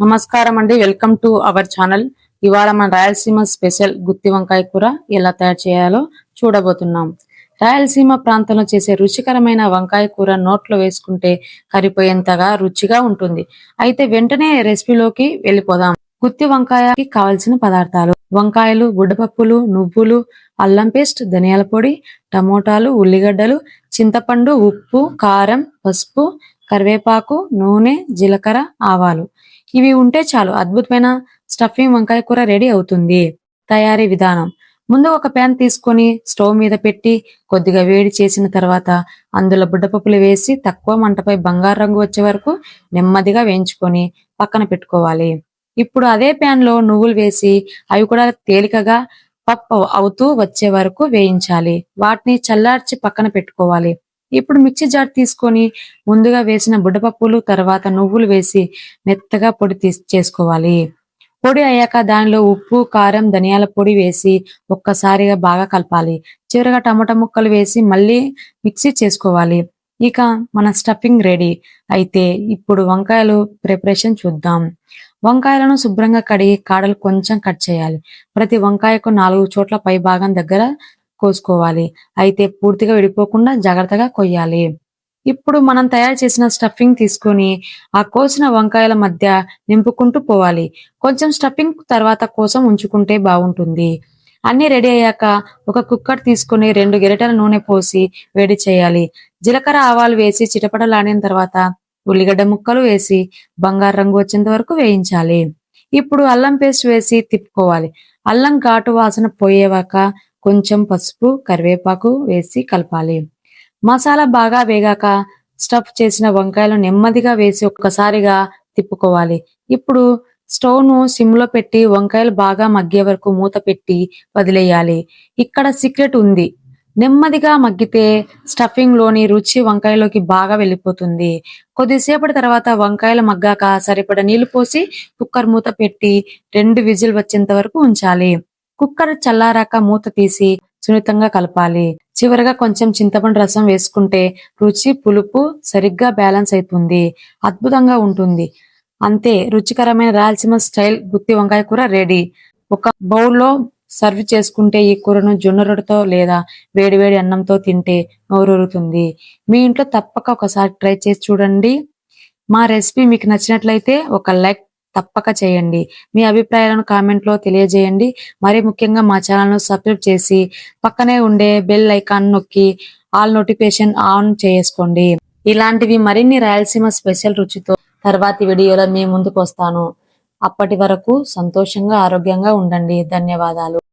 నమస్కారం అండి. Welcome to our channel. ఇవాళ మన రాయలసీమ స్పెషల్ గుత్తి వంకాయ కూర ఎలా తయారు చేయాలో చూడబోతున్నాం. రాయలసీమ ప్రాంతంలో చేసే రుచికరమైన వంకాయ కూర నోట్లో వేసుకుంటే కరిపోయేంతగా రుచిగా ఉంటుంది. అయితే వెంటనే రెసిపీలోకి వెళ్ళిపోదాం. గుత్తి వంకాయకి కావలసిన పదార్థాలు. వంకాయలు గుడ్డపప్పులు నువ్వులు అల్లం పేస్ట్ ధనియాల పొడి టమోటాలు ఉల్లిగడ్డలు చింతపండు ఉప్పు కారం పసుపు కరివేపాకు నూనె జీలకర్ర ఆవాలు. ఇవి ఉంటే చాలు. అద్భుతమైన స్టఫింగ్ వంకాయ కూర రెడీ అవుతుంది. తయారీ విధానం. ముందు ఒక ప్యాన్ తీసుకొని స్టవ్ మీద పెట్టి కొద్దిగా వేడి చేసిన తర్వాత అందులో బుడ్డపప్పులు వేసి తక్కువ మంటపై బంగారు రంగు వచ్చే వరకు నెమ్మదిగా వేయించుకొని పక్కన పెట్టుకోవాలి. ఇప్పుడు అదే ప్యాన్లో నువ్వులు వేసి అవి కూడా తేలికగా పప్పు అవుతూ వచ్చే వరకు వేయించాలి. వాటిని చల్లార్చి పక్కన పెట్టుకోవాలి. ఇప్పుడు మిక్సీ జార్ తీసుకొని ముందుగా వేసిన బుడ్డపప్పులు తర్వాత నువ్వులు వేసి మెత్తగా పొడి తీసి చేసుకోవాలి. పొడి అయ్యాక దానిలో ఉప్పు కారం ధనియాల పొడి వేసి ఒక్కసారిగా బాగా కలపాలి. చివరగా టమాటా ముక్కలు వేసి మళ్ళీ మిక్సీ చేసుకోవాలి. ఇక మన స్టఫింగ్ రెడీ. అయితే ఇప్పుడు వంకాయలు ప్రిపరేషన్ చూద్దాం. వంకాయలను శుభ్రంగా కడిగి కాడలు కొంచెం కట్ చేయాలి. ప్రతి వంకాయకు నాలుగు చోట్ల పై భాగం దగ్గర కోసుకోవాలి. అయితే పూర్తిగా విడిపోకుండా జాగ్రత్తగా కొయ్యాలి. ఇప్పుడు మనం తయారు చేసిన స్టఫింగ్ తీసుకొని ఆ కోసిన వంకాయల మధ్య నింపుకుంటూ పోవాలి. కొంచెం స్టఫింగ్ తర్వాత కోసం ఉంచుకుంటే బాగుంటుంది. అన్ని రెడీ అయ్యాక ఒక కుక్కర్ తీసుకొని రెండు గెరిటెల నూనె పోసి వేడి చేయాలి. జీలకర్ర ఆవాలు వేసి చిటపటలాడిన తర్వాత ఉల్లిగడ్డ ముక్కలు వేసి బంగారు రంగు వచ్చేంత వరకు వేయించాలి. ఇప్పుడు అల్లం పేస్ట్ వేసి తిప్పుకోవాలి. అల్లం ఘాటు వాసన పోయేవాక కొంచెం పసుపు కరివేపాకు వేసి కలపాలి. మసాలా బాగా వేగాక స్టఫ్ చేసిన వంకాయలు నెమ్మదిగా వేసి ఒక్కసారిగా తిప్పుకోవాలి. ఇప్పుడు స్టవ్ను సిమ్లో సిమ్లో పెట్టి వంకాయలు బాగా మగ్గే వరకు మూత పెట్టి వదిలేయాలి. ఇక్కడ సీక్రెట్ ఉంది. నెమ్మదిగా మగ్గితే స్టఫింగ్లోని రుచి వంకాయలోకి బాగా వెళ్ళిపోతుంది. కొద్దిసేపటి తర్వాత వంకాయలు మగ్గాక సరిపడ నీళ్ళు పోసి కుక్కర్ మూత పెట్టి రెండు విజిల్ వచ్చేంత వరకు ఉంచాలి. కుక్కర్ చల్లారాక మూత తీసి సున్నితంగా కలపాలి. చివరగా కొంచెం చింతపండు రసం వేసుకుంటే రుచి పులుపు సరిగ్గా బ్యాలెన్స్ అవుతుంది అద్భుతంగా ఉంటుంది. అంతే రుచికరమైన రాయలసీమ స్టైల్ గుత్తి వంకాయ కూర రెడీ. ఒక బౌల్లో సర్వ్ చేసుకుంటే ఈ కూరను జొన్న రొట్టెతో లేదా వేడివేడి అన్నంతో తింటే నోరూరుతుంది. మీ ఇంట్లో తప్పక ఒకసారి ట్రై చేసి చూడండి. మా రెసిపీ మీకు నచ్చినట్లయితే ఒక లైక్ తప్పక చేయండి. మీ అభిప్రాయాలను కామెంట్లో తెలియజేయండి. మరి ముఖ్యంగా మా ఛానల్ను సబ్స్క్రైబ్ చేసి పక్కనే ఉండే బెల్ ఐకాన్ నొక్కి ఆల్ నోటిఫికేషన్ ఆన్ చేసుకోండి. ఇలాంటివి మరిన్ని రాయలసీమ స్పెషల్ రుచితో తర్వాతి వీడియోలో మీ ముందుకు వస్తాను. అప్పటి వరకు సంతోషంగా ఆరోగ్యంగా ఉండండి. ధన్యవాదాలు.